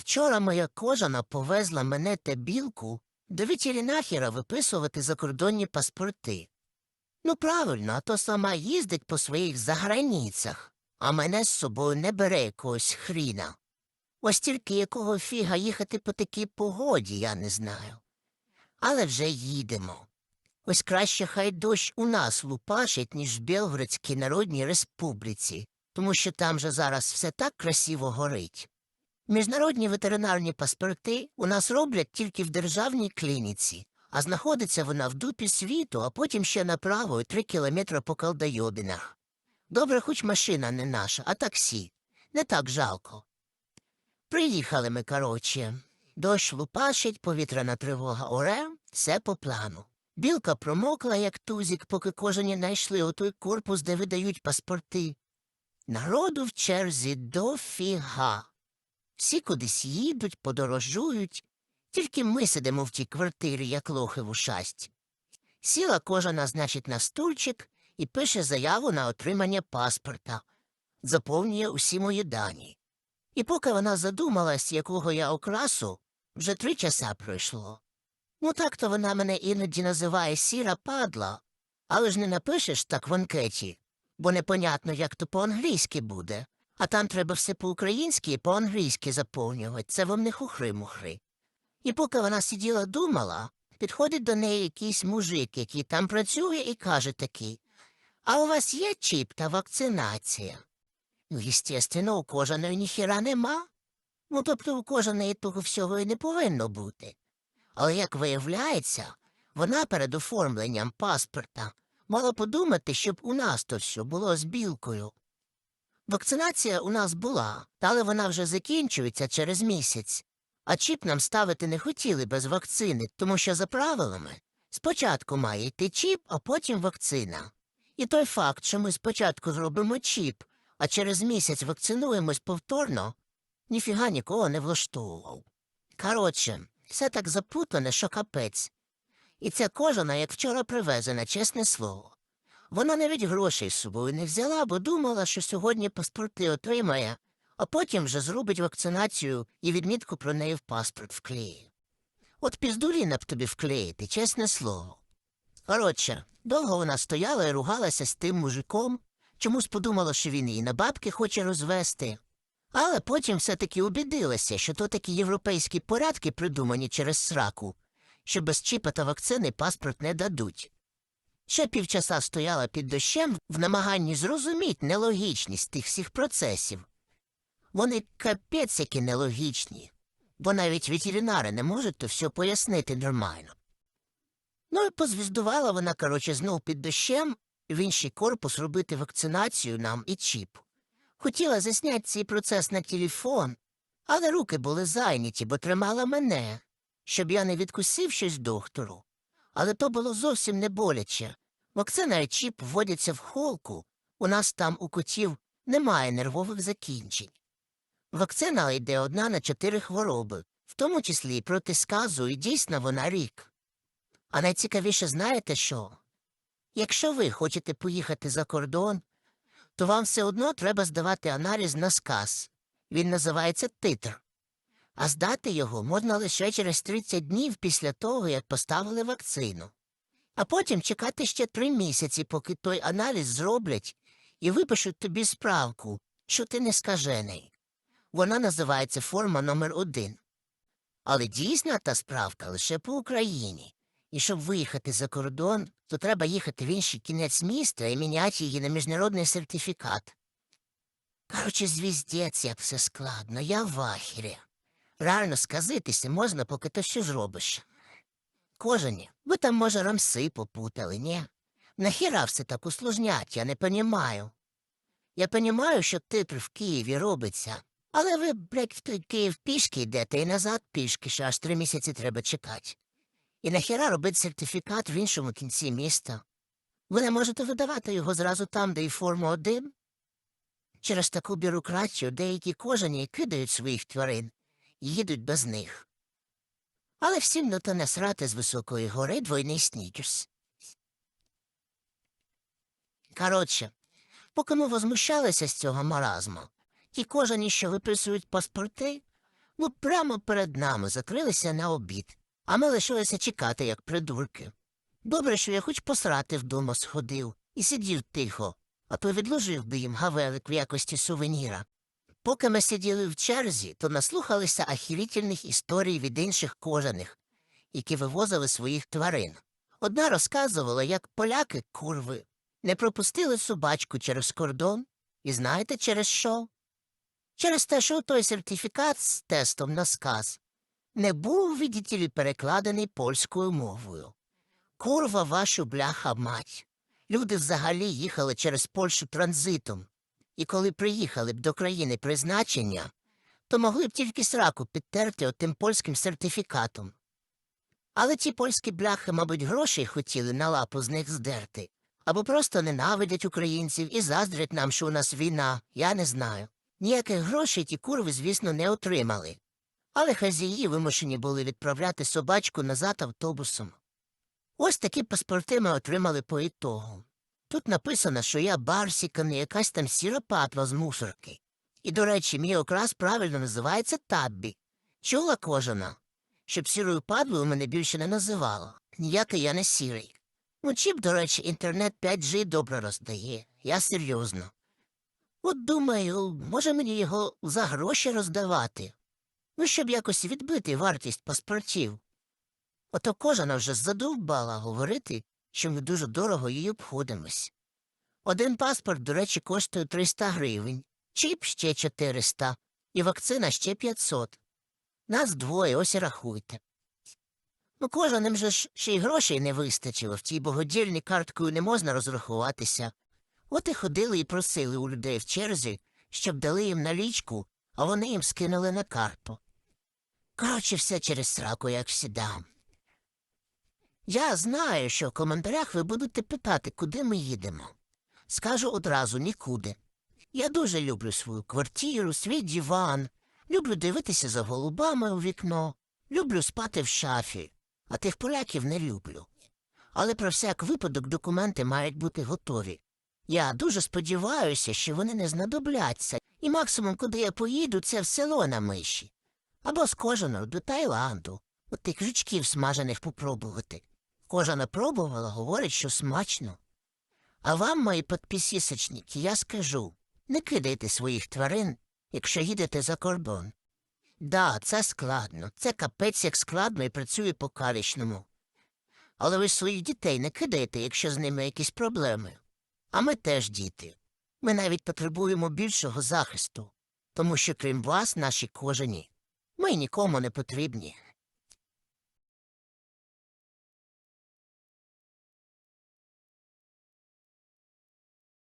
Вчора моя кожана повезла мене та білку до ветеринахера виписувати закордонні паспорти. Ну, правильно, а то сама їздить по своїх заграницях, а мене з собою не бере якогось хріна. Ось тільки якого фіга їхати по такій погоді, я не знаю. Але вже їдемо. Ось краще хай дощ у нас лупашить, ніж в Білгородській Народній Республіці, тому що там же зараз все так красиво горить. Міжнародні ветеринарні паспорти у нас роблять тільки в державній клініці, а знаходиться вона в дупі світу, а потім ще направо три кілометри по колдойобінах. Добре, хоч машина не наша, а таксі. Не так жалко. Приїхали ми, коротше. Дощ лупашить, повітряна тривога оре, все по плану. Білка промокла, як тузік, поки кожені знайшли отой корпус, де видають паспорти. Народу в черзі дофіга. Всі кудись їдуть, подорожують, тільки ми сидимо в тій квартирі, як лохи в ушасті. Сіла кожана, значить, на стульчик і пише заяву на отримання паспорта, заповнює усі мої дані. І поки вона задумалась, якого я окрасу, вже три часа пройшло. Ну так то вона мене іноді називає сіра падла, але ж не напишеш так в анкеті, бо непонятно, як то по-англійськи буде, а там треба все по-українськи і по-англійськи заповнювати, це вам не хухри-мухри. І поки вона сиділа думала, підходить до неї якийсь мужик, який там працює, і каже такий А у вас є чіп та вакцинація? Ну, естественно, у кожаної ніхіра нема. Ну, тобто у кожаної того всього і не повинно бути. Але, як виявляється, вона перед оформленням паспорта мала подумати, щоб у нас то все було з білкою. Вакцинація у нас була, але вона вже закінчується через місяць. А чіп нам ставити не хотіли без вакцини, тому що за правилами спочатку має йти чіп, а потім вакцина. І той факт, що ми спочатку зробимо чіп, а через місяць вакцинуємось повторно, ніфіга нікого не влаштовував. Коротше, все так запутане, що капець. І ця кожана, як вчора привезена, чесне слово. Вона навіть грошей з собою не взяла, бо думала, що сьогодні паспорти отримає, а потім вже зробить вакцинацію і відмітку про неї в паспорт вклеє. От піздуріна б тобі вклеїти, чесне слово. Коротше, довго вона стояла і ругалася з тим мужиком, чомусь подумала, що він її на бабки хоче розвести. Але потім все-таки убідилася, що то такі європейські порядки придумані через сраку, що без чіпа та вакцини паспорт не дадуть. Ще півчаса стояла під дощем в намаганні зрозуміти нелогічність тих всіх процесів. Вони капець які нелогічні, бо навіть ветеринари не можуть то все пояснити нормально. Ну і позвіздувала вона, коротше, знов під дощем в інший корпус робити вакцинацію нам і чіп. Хотіла засняти цей процес на телефон, але руки були зайняті, бо тримала мене, щоб я не відкусив щось доктору. Але то було зовсім не боляче. Вакцина і чіп вводяться в холку. У нас там у котів немає нервових закінчень. Вакцина йде одна на чотири хвороби, в тому числі проти сказу, і дійсно вона рік. А найцікавіше знаєте що? Якщо ви хочете поїхати за кордон, то вам все одно треба здавати аналіз на сказ. Він називається титр. А здати його можна лише через 30 днів після того, як поставили вакцину. А потім чекати ще три місяці, поки той аналіз зроблять і випишуть тобі справку, що ти не скажений. Вона називається форма номер один. Але дійсна та справка лише по Україні. І щоб виїхати за кордон, то треба їхати в інший кінець міста і міняти її на міжнародний сертифікат. Короче, звіздець, як все складно, я в ахірі. Реально сказитися можна, поки ти що зробиш. Кожені, ви там, може, рамси попутали, ні? Нахіра все так усложнять, я не понімаю. Я понімаю, що титр в Києві робиться, але ви, блядь, в Київ пішки йдете і назад пішки, що аж три місяці треба чекати. І нахіра робити сертифікат в іншому кінці міста? Ви не можете видавати його зразу там, де і форма один? Через таку бюрократію деякі кожані кидають своїх тварин їдуть без них. Але всім на то насрати з високої гори двойний снікерс. Коротше, поки ми возмущалися з цього маразму, ті кожані, що виписують паспорти, Ну, прямо перед нами закрилися на обід, а ми лишилися чекати, як придурки. Добре, що я хоч посрати вдома сходив і сидів тихо, а то відложив би їм гавелик в якості сувеніра. Поки ми сиділи в черзі, то наслухалися ахірітельних історій від інших кожаних, які вивозили своїх тварин. Одна розказувала, як поляки, курви, не пропустили собачку через кордон, і знаєте через що? Через те, що той сертифікат з тестом на сказ не був, видітелі, перекладений польською мовою. Курва вашу бляха мать. Люди взагалі їхали через Польщу транзитом, і коли приїхали б до країни призначення, то могли б тільки сраку підтерти отим польським сертифікатом. Але ті польські бляхи, мабуть, грошей хотіли на лапу з них здерти, або просто ненавидять українців і заздрять нам, що у нас війна, я не знаю. Ніяких грошей ті курви, звісно, не отримали. Але хазяї вимушені були відправляти собачку назад автобусом. Ось такі паспорти ми отримали по ітогу. Тут написано, що я Барсік, а не якась там сіра патла з мусорки. І, до речі, мій окрас правильно називається Таббі. Чула кожана? Щоб сірою падлою мене більше не називало. Ніякий я не сірий. Ну, чіп, до речі, інтернет 5G добре роздає. Я серйозно. От думаю, може мені його за гроші роздавати. Ну, щоб якось відбити вартість паспортів. Ото кожана вже задовбала говорити, що ми дуже дорого її обходимось. Один паспорт, до речі, коштує 300 гривень, чіп ще 400, і вакцина ще 500. Нас двоє, ось і рахуйте. Ну, кожаним же ж ще й грошей не вистачило, в тій богодільні карткою не можна розрахуватися. От і ходили і просили у людей в черзі, щоб дали їм налічку, а вони їм скинули на карту. Коротше, все через сраку, як всіда. Я знаю, що в коментарях ви будете питати, куди ми їдемо. Скажу одразу нікуди. Я дуже люблю свою квартиру, свій диван, люблю дивитися за голубами у вікно, люблю спати в шафі, а тих поляків не люблю. Але про всяк випадок документи мають бути готові. Я дуже сподіваюся, що вони не знадобляться, і максимум, куди я поїду, це в село на миші. Або з кожаного до Таїланду, от тих жучків смажених попробувати. Кожана пробувала, говорить, що смачно. А вам, мої підписісочники, я скажу не кидайте своїх тварин, якщо їдете за кордон. Да, це складно, це капець як складно і працює по карічному. Але ви своїх дітей не кидайте, якщо з ними якісь проблеми. А ми теж діти. Ми навіть потребуємо більшого захисту, тому що крім вас, наші кожені, ми нікому не потрібні.